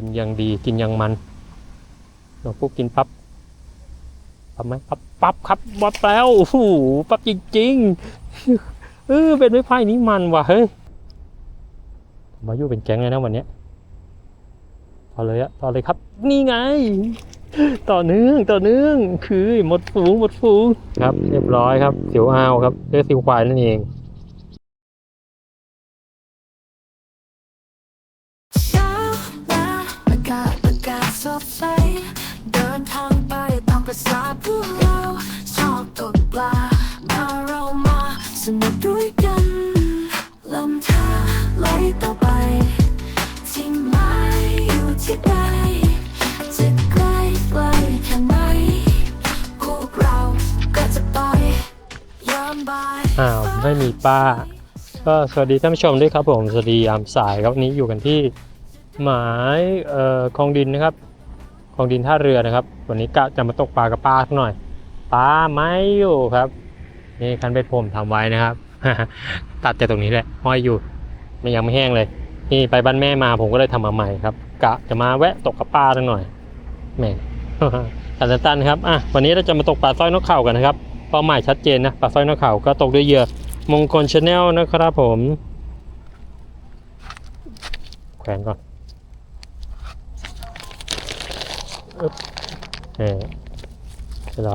กินอย่างดีกินอย่างมันหลวงปู่กินปั๊บปั๊บไหมปั๊บปั๊บครับปั๊บแล้วโอ้โหปั๊บจริงๆเออเป็นไม้ไผ่นี้มันว่ะเฮ้ยมาอยู่เป็นแก๊งเลยนะวันเนี้ยต่อเลยอะต่อเลยครับ นี่ไง ต่อเนื่องต่อเนื่องคือหมดฝูงหมดฝูงครับ เรียบร้อยครับสิวอ้าวครับเรียกสิวควายนั่นเอง สดใส เดินทางไปตามภาษาพวกเราชอบตกปลามาเรามาสนุกด้วยกันลำธารไหลต่อไปที่หมายอยู่ที่ใดจะไกล้ไกลแค่ไหนพวกเราก็จะไปยามบ่ายอ้าวไม่มีป้า ก็สวัสดีท่านผู้ชมด้วยครับผม สวัสดียามสายครับวันนี้อยู่กันที่หมายเอ่อคลองดินนะครับ ลองดินท่าเรือนะครับ วันนี้กะจะมาตกปลากับป้าสักหน่อยปลาไม่อยู่ครับ นี่คันเบ็ดผมทำไว้นะครับ ตัดจากตรงนี้แหละห้อยอยู่มันยังไม่แห้งเลย นี่ไปบ้านแม่มาผมก็เลยทำมาใหม่ครับกะจะมาแวะตกกับป้าสักหน่อยแม่ตัดตันครับอะวันนี้เราจะมาตกปลาสร้อยนกเข่ากันนะครับเป้าหมายชัดเจนนะปลาสร้อยนกเข่าก็ตกด้วยเหยื่อมงคลชาแนลนะครับผมแขวนก่อน อึ๊บเออเรา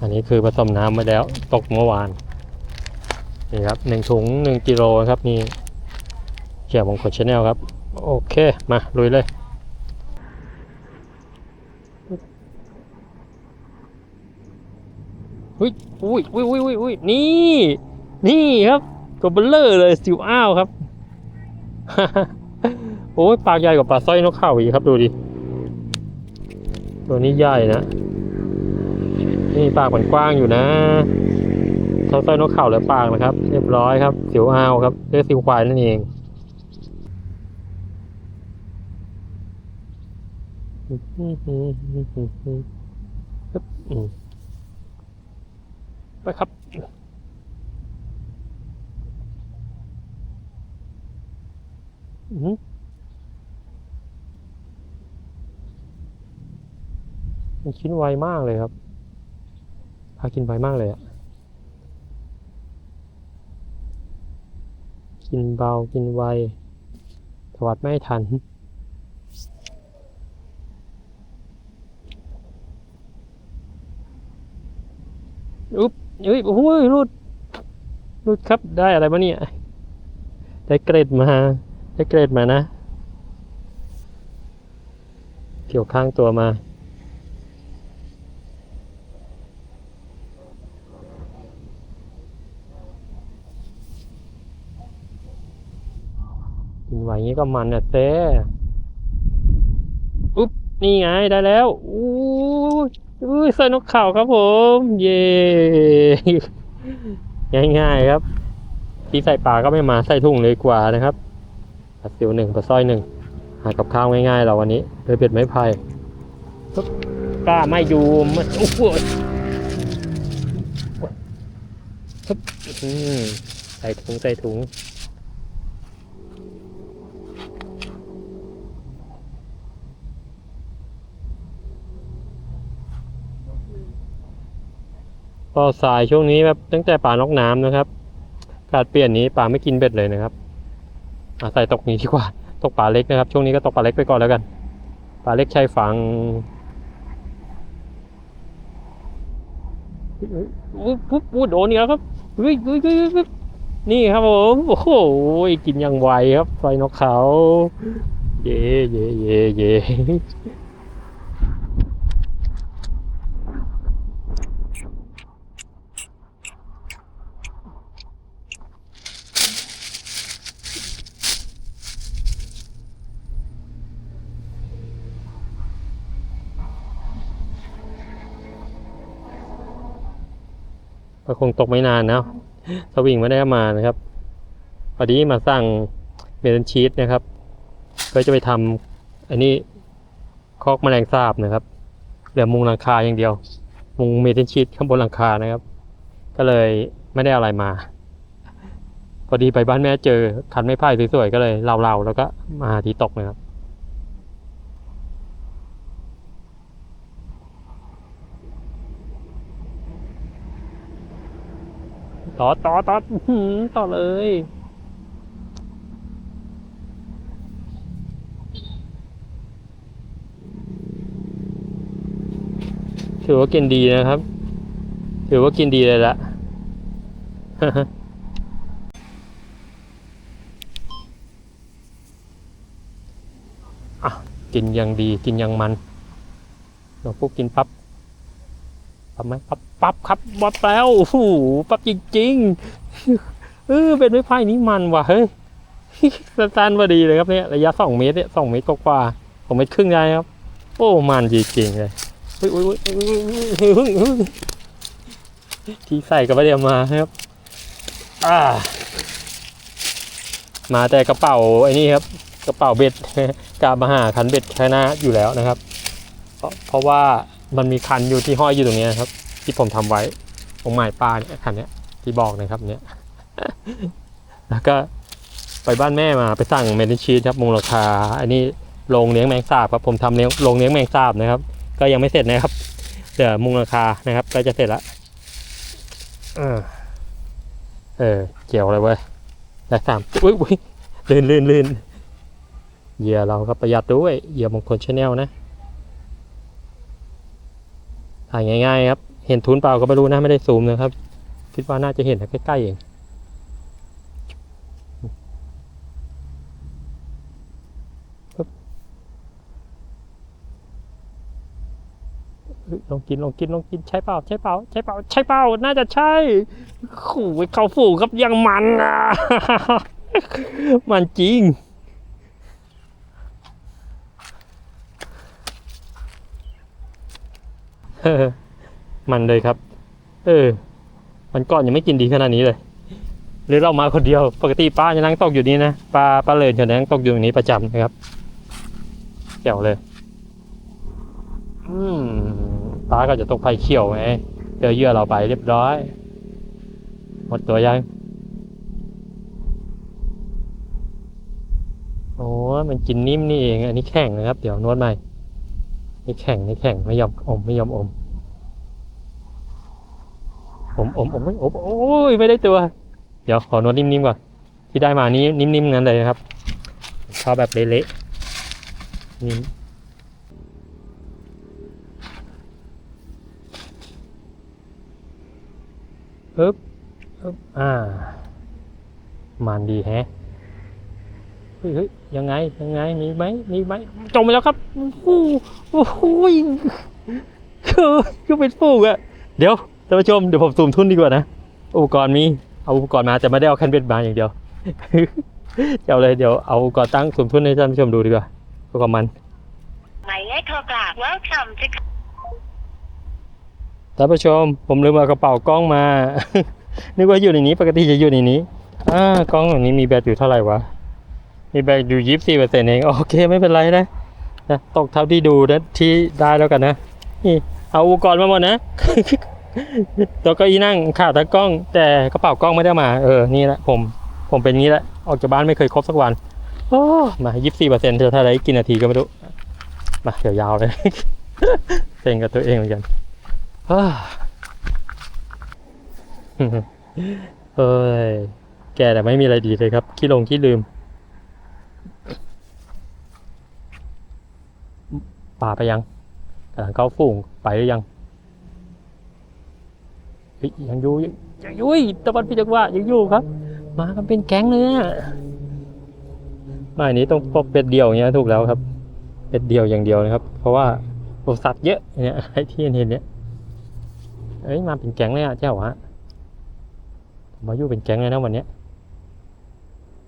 อันนี้คือผสมน้ำมาแล้วตกเมื่อวาน นี่ครับหนึ่งถุงหนึ่งกิโลครับนี่เกี่ยมงคลชาแนลครับ โอเค มาลุยเลยอุ้ยอุ้ยอุ้ยอุ้ยอุ้ยอุ้ยนี่ นี่ครับตัวเบลเลอร์เลยสิวอ้าวครับ โอ้ย ปากใหญ่กว่าปลาสร้อยนกเข่าอีกครับ ดูดิ ตัวนี้ใหญ่นะ นี่ปากมันกว้างอยู่นะเท่าสร้อยนกเข่าและปากนะครับ เรียบร้อยครับสิวอ้าวครับเรียกสิวควายนั่นเองไปครับอือหือ มันกินไวมากเลยครับ พากินไวมากเลยอะกินเบา กินไวถวัดไม่ทัน อุ๊บเอ้ย โอ้ยรุดรุดครับ ได้อะไรมาเนี่ย ได้เกรดมา ได้เกรดมานะ เกี่ยวข้างตัวมา กินไหวงี้ก็มันอะเต้อุ๊บนี่ไงได้แล้วอู้ยอุ้ยใส่นกเข่าครับผม เย่ง่ายๆครับที่ใส่ปลาก็ไม่มาใส่ถุงเลยกว่านะครับปลาซิวหนึ่งปลาสร้อยหนึ่งหากับข้าวง่ายๆเราวันนี้โดยเบ็ดไม้ไผ่ปึ๊บกล้าไม่อยู่มันโอ้โหปึ๊บอืมใส่ถุงใส่ถุง ก็สายช่วงนี้แบบตั้งแต่ป่านอกน้ำนะครับ การเปลี่ยนนี้ป่าไม่กินเบ็ดเลยนะครับอาศัยตกนี้ดีกว่า ตกปลาเล็กนะครับ ช่วงนี้ก็ตกปลาเล็กไปก่อนแล้วกันปลาเล็กชายฝั่งปุ๊บปุ๊บโดนอีกแล้วครับนี่ครับผมโอ้โหกินอย่างไวครับไฟนกเขา เย่เย่เย่เย่ ก็คงตกไม่นานนะสวิงไม่ได้มานะครับพอดีมาสั่งเมลอนชีสนะครับ ก็จะไปทำอันนี้คอกแมลงสาบนะครับเหลือมุงหลังคาอย่างเดียว มุงเมลอนชีสข้างบนหลังคานะครับ ก็เลยไม่ได้อะไรมาพอดีไปบ้านแม่เจอคันไม้ไผ่สวยๆก็เลยเล่าๆแล้วก็มาหาที่ตกนะครับ ต่อต่อต่อต่อเลย ถือว่ากินดีนะครับ ถือว่ากินดีเลยละอะกินย่างดีกินย่างมันหลวงปุ๊กกินปั๊บ ปั๊บไหมปั๊บปั๊บครับปั๊บแล้วโอ้โหปั๊บจริงๆเออเป็นไม้ไผ่นี้มันว่ะเฮ้ยสั้นๆพอดีเลยครับเนี่ยระยะสองเมตรเนี่ยสองเมตรกว่าสองเมตรครึ่งได้ครับ โอ้มันจริงๆเลยอุ้ยอุ้ยอุ้ยที่ใส่กับไม่ได้เอามาครับอ่ามาแต่กระเป๋าไอ้นี่ครับ กระเป๋าเบ็ดกามาหาคันเบ็ดชนะอยู่แล้วนะครับ เพราะว่า มันมีคันอยู่ที่ห้อยอยู่ตรงนี้ครับ ที่ผมทำไว้ตรงหมายปลาเนี่ยคันเนี้ยที่บอกนะครับเนี่ยแล้วก็ไปบ้านแม่มาไปสั่งเมนชีสครับมูลราคาอันนี้โรงเลี้ยงแมงสาบครับผมทำเลี้ยงโรงเลี้ยงแมงสาบนะครับ ก็ยังไม่เสร็จนะครับเดี๋ยวมุงราคานะครับ ก็จะเสร็จละเออเออเกี่ยวเลยเว้ยได้สามอุ้ยอุ้ยลื่นลื่นลื่นเหยื่อเราก็ประหยัดด้วยเหยื่อมงคลชาแนลนะ ถ่ายง่ายๆครับ เห็นทุนเปล่าก็ไม่รู้นะไม่ได้ซูมนะครับ คิดว่าน่าจะเห็นใกล้ๆเองลองกินลองกินลองกินใช่เปล่าใช่เปล่าใช่เปล่าใช่เปล่าน่าจะใช่โอ้ยเข้าฝูครับยังมันอะ มันจริง เออ มันเลยครับ เออ มันก่อนยังไม่กินดีขนาดนี้เลย หรือเรามาคนเดียว ปกติป้าจะนั่งตกอยู่นี่นะปลาปลาเลนจะนั่งตกอยู่ตรงนี้ประจำนะครับเกี่ยวเลย อืมป้าก็จะตกไฟเขียวไงเจอเยื่อเราไปเรียบร้อย หมดตัวยังโอ้มันกินนิ่มนี่เอง อันนี้แข็งนะครับ เดี๋ยวนวดใหม่ นี่แข็งนี่แข็งไม่ยอมอมไม่ยอมอมอมอมอมไม่อมโอ้ยไม่ได้ตัว เดี๋ยวขอนวดนิ่มๆก่อนที่ได้มานี้นิ่มๆงั้นเลยนะครับชอบแบบเละๆนิ่มปึ๊บปึ๊บอ่า มันดีแฮะ เฮ้ยเฮ้ยยังไงยังไงมีไหมมีไหมจมไปแล้วครับโอ้โหโอ้โหคือคือเป็นฟูกอะเดี๋ยวท่านผู้ชมเดี๋ยวผมซูมทุนดีกว่านะอุปกรณ์มีเอาอุปกรณ์มาแต่ไม่ได้เอาแคนเบ็ดมาอย่างเดียวจะเอาเลยเดี๋ยวเอาอุปกรณ์ตั้งซูมทุนให้ท่านผู้ชมดูดีกว่าเพื่อความมันหมายเลขโทรกลับ Welcome to ท่านผู้ชม ผมลืมเอากระเป๋ากล้องมานึกว่าอยู่ในนี้ปกติจะอยู่ในนี้อ่ากล้องอย่างนี้มีแบตอยู่เท่าไหร่วะ มีแบตอยู่ยี่สิบสี่เปอร์เซ็นต์เอง โอเคไม่เป็นไรนะนะตกเท่าที่ดูนะที่ได้แล้วกันนะ นี่ เอาอุปกรณ์มาหมดนะตัวก็อีนั่งขาดตากล้อง แต่กระเป๋ากล้องไม่ได้มา เออ นี่แหละผมผมเป็นงี้แหละ ออกจากบ้านไม่เคยครบสักวันโอ้มายี่สิบสี่เปอร์เซ็นต์เธอเท่าไรกี่นาทีก็ไม่รู้ มาเดี๋ยวยาวเลยเซ็งกับตัวเองเหมือนกันเฮ้ย แกแต่ไม่มีอะไรดีเลยครับ ขี้ลงขี้ลืม ป่าไปยังกำลังเข้าฝูงไปหรือยังยังอยู่ยังยังอยู่ตะวันพิจักว่ายังอยู่ครับ มากันเป็นแก๊งเลยอะมาอันนี้ต้องพบเป็ดเดียวอย่างเงี้ยถูกแล้วครับ เป็ดเดียวอย่างเดียวนะครับ เพราะว่าอ้สัตว์เยอะเนี่ยไอ้ที่เห็นเนี่ยเอ้ยมาเป็นแก๊งเลยอะเจ้าฮะมาอยู่เป็นแก๊งเลยนะวันเนี้ย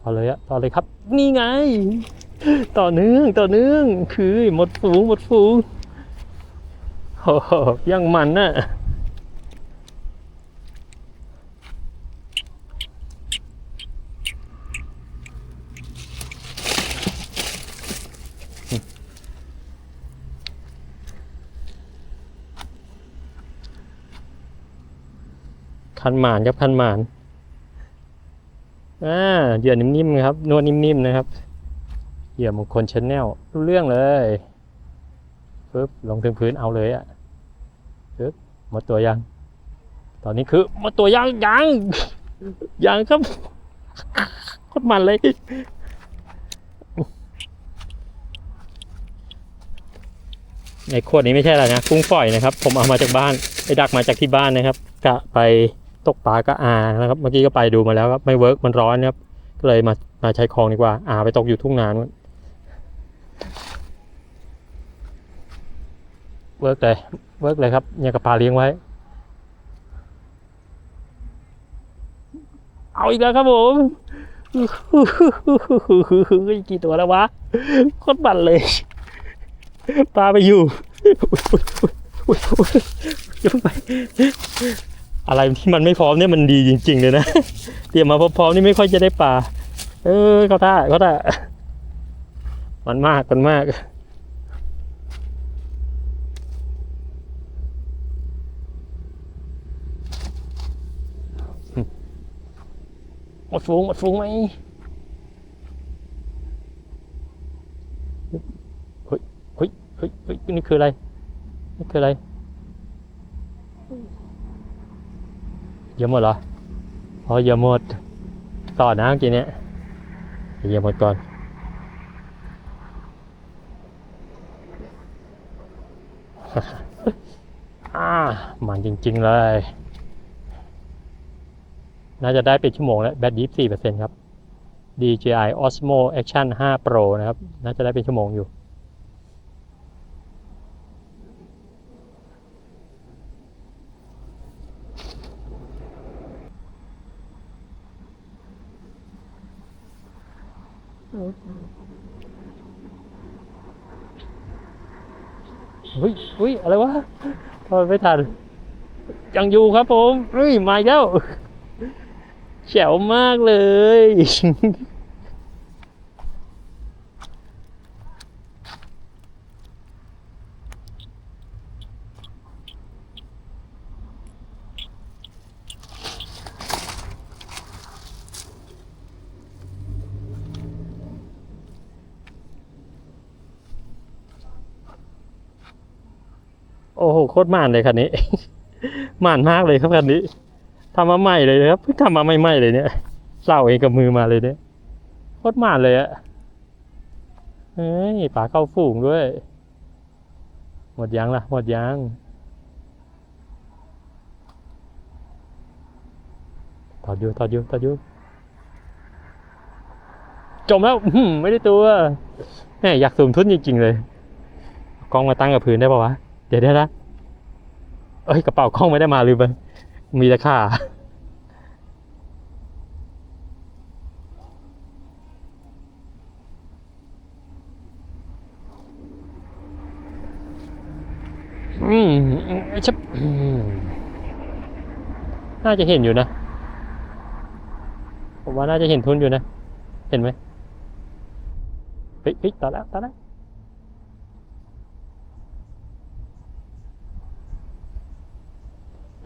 ต่อเลยอะต่อเลยครับ นี่ไง ต่อเนื่องต่อเนื่องคือหมดฝูงหมดฝูงโหยังมันน่ะคันหมานครับคันหมานอ่าเหยื่อนิ่มๆครับนวดนิ่มๆนะครับ เหยื่อมงคลชแนลรู้เรื่องเลยปึ๊บลงถึงพื้นเอาเลยอะปึ๊บหมดตัวยัง ตอนนี้คือหมดตัวยังยังยังครับโคตรมันเลยในขวดนี้ไม่ใช่อะไรนะกุ้งฝอยนะครับ ผมเอามาจากบ้านไปดักมาจากที่บ้านนะครับกะไปตกปลาก็อานะครับ เมื่อกี้ก็ไปดูมาแล้วครับไม่เวิร์กมันร้อนนะครับก็เลยมามาใช้คลองดีกว่าอาไปตกอยู่ทุ่งนาน เวิร์กเลยเวิร์กเลยครับเนี่ยกับปลาเลี้ยงไว้ เอาอีกแล้วครับผมกี่ตัวแล้ววะโคตรบันเลยปลาไปอยู่อุ๊ยอุ๊ยอุ๊ยอย่าเพิ่งไปอะไรที่มันไม่พร้อมเนี่ยมันดีจริง ๆ เลยนะเตรียมมาพร้อมๆนี่ไม่ค่อยจะได้ปลาเออเขาท่าเขาท่ามันมากมันมาก หมดฟูงหมดฟูงไหมเฮ้ยเฮ้ยเฮ้ยเฮ้ยนี่คืออะไรนี่คืออะไรเยอะหมดเหรออ๋อเยอะหมดต่อนะเมื่อกี้เนี้ยเยอะหมดก่อนอ่ามันจริง ๆ เลย น่าจะได้เป็นชั่วโมงแล้วแบตยี่สี่เปอร์เซ็นต์ครับ DJI Osmo Action 5 Pro นะครับ น่าจะได้เป็นชั่วโมงอยู่เฮ้ยเฮ้ยอะไรวะทำไมไม่ทัน ยังอยู่ครับผมเฮ้ย มาแล้ว จ๋วมากเลย โอ้โห โคตรม่านเลยคันนี้ม่านมากเลยครับคันนี้ ทำมาใหม่เลยนะครับเพิ่งทำมาใหม่ๆเลยเนี่ยเล่าเองกับมือมาเลยเนี่ยโคตรมานเลยอะเฮ้ยปลาเข้าฝูงด้วย หมดยังล่ะ หมดยังถอดอยู่ถอดอยู่ถอดอยู่จมแล้วไม่ได้ตัวแหมอยากสูมทุนจริงๆเลย กล้องมาตั้งกับพื้นได้ป่าวะ เดี๋ยวได้ละเอ้ยกระเป๋ากล้องไม่ได้มาลืมไป มีแต่ค่าอืมชับน่าจะเห็นอยู่นะ ผมว่าน่าจะเห็นทุนอยู่นะ เห็นไหมเฮ้ยเฮ้ยตอนแล้วตอนแล้ว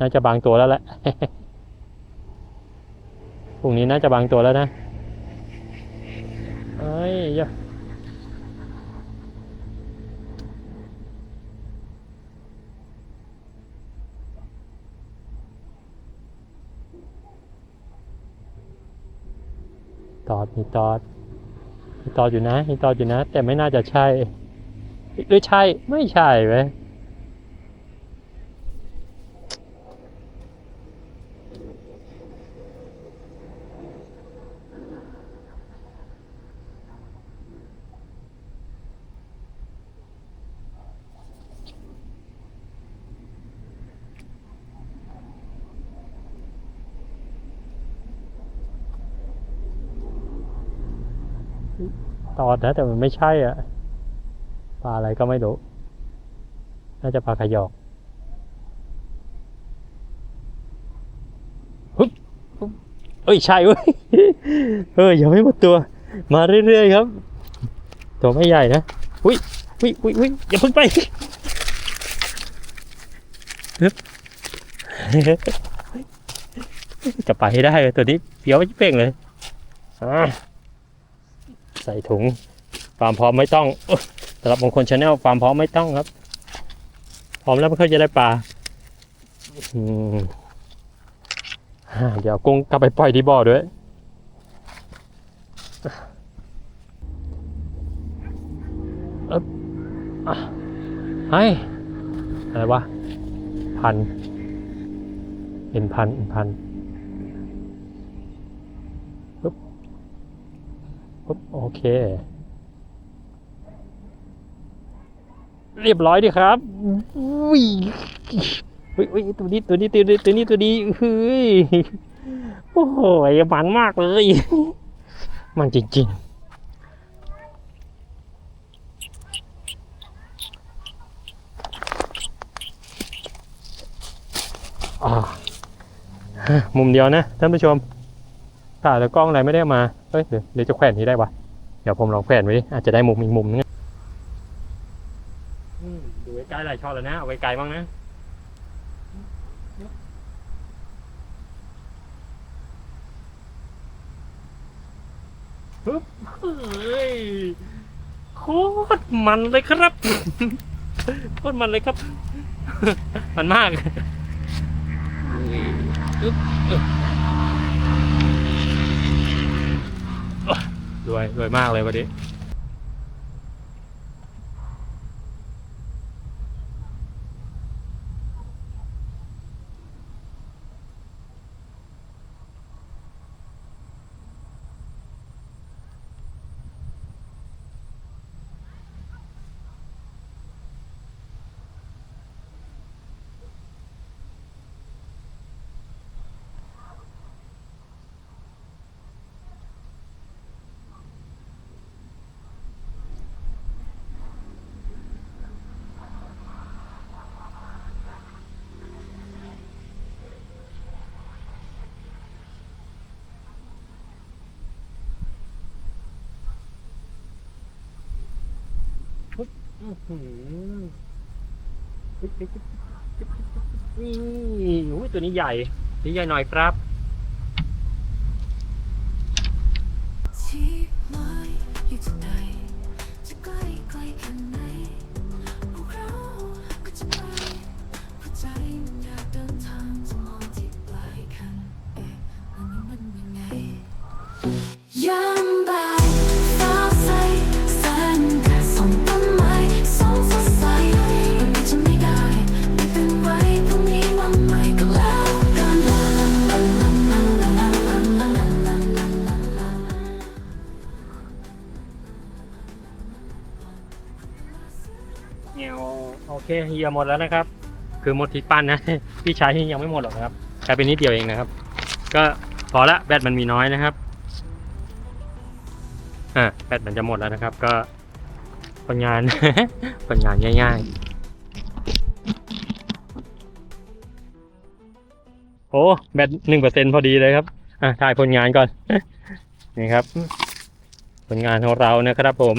น่าจะบางตัวแล้วแหละพรุ่งนี้น่าจะบางตัวแล้วนะเอ้ยอย่าตอดมีตอดมีตอดอยู่นะมีตอดอยู่นะ แต่ไม่น่าจะใช่ หรือใช่ไม่ใช่เว้ย ตอดนะแต่มันไม่ใช่อะปลาอะไรก็ไม่รู้ น่าจะปลาขยอกฮึบฮึบเอ้ยใช่เว้ยเออยังไม่หมดตัว มาเรื่อยๆครับ ตัวไม่ใหญ่นะอุ้ยอุ้ยอุ้ยอุ้ยอย่าเพิ่งไปฮึบจะไปให้ได้เลยตัวนี้เปียวไม่เป่งเลยอ่า ใส่ถุงความพร้อมไม่ต้องสำหรับบางคนชาแนลความพร้อมไม่ต้องครับ พร้อมแล้วมันก็จะได้ปลาเดี๋ยวกุ้งกลับไปปล่อยที่บ่อด้วยเฮ้ยอะไรวะ พันเห็นพันเห็นพันปึ๊บ ปึ๊บโอเค เรียบร้อยดีครับอุ้ยอุ้ยอุ้ยตัวนี้ตัวนี้ตัวนี้ตัวนี้ตัวนี้เฮ้ยโอ้โหมันมากเลย มันจริงๆอ่ามุมเดียวนะท่านผู้ชมตายแต่กล้องอะไรไม่ได้มา เฮ้ยเดี๋ยวเดี๋ยวจะแขวนนี้ได้ปะเดี๋ยวผมลองแขวนไว้ดิอาจจะได้มุมอีกมุมนึงอืมดูไกลๆหลายช็อตแล้วนะเอาไว้ไกลบ้างนะปึ๊บเฮ้ยโคตรมันเลยครับโคตรมันเลยครับ มันมากปึ๊บ รวยรวยมากเลยวันนี้ อื้อหือนี่อุ้ยตัวนี้ใหญ่ นี่ใหญ่หน่อยครับียหมดแล้วนะครับ คือหมดที่ปั้นนะพี่ชายยังไม่หมดหรอกนะครับแค่เป็นนิดเดียวเองนะครับ ก็พอละแบตมันมีน้อยนะครับอ่าแบตมันจะหมดแล้วนะครับ ก็ผลงาน ผลงานง่าย ๆ โอ้แบตหนึ่งเปอร์เซ็นพอดีเลยครับ อะถ่ายผลงานก่อน นี่ครับ ผลงานของเรานะครับผม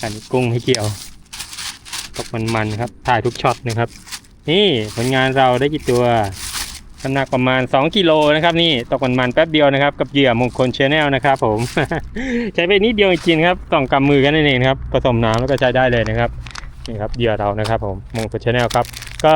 อันนี้กุ้งไม่เกี่ยว ตกมันๆครับ ถ่ายทุกช็อตนะครับ นี่ผลงานเราได้กี่ตัวน้ำหนักประมาณ 2 กิโลนะครับนี่ตกมันๆแป๊บเดียวนะครับกับเหยื่อมงคลชาแนลนะครับผม ใช้ไปนิดเดียวจริงครับต้องกำมือกันนั่นเองครับผสมน้ำแล้วก็ใช้ได้เลยนะครับนี่ครับเหยื่อเรานะครับผมมงคลชาแนลครับ ก็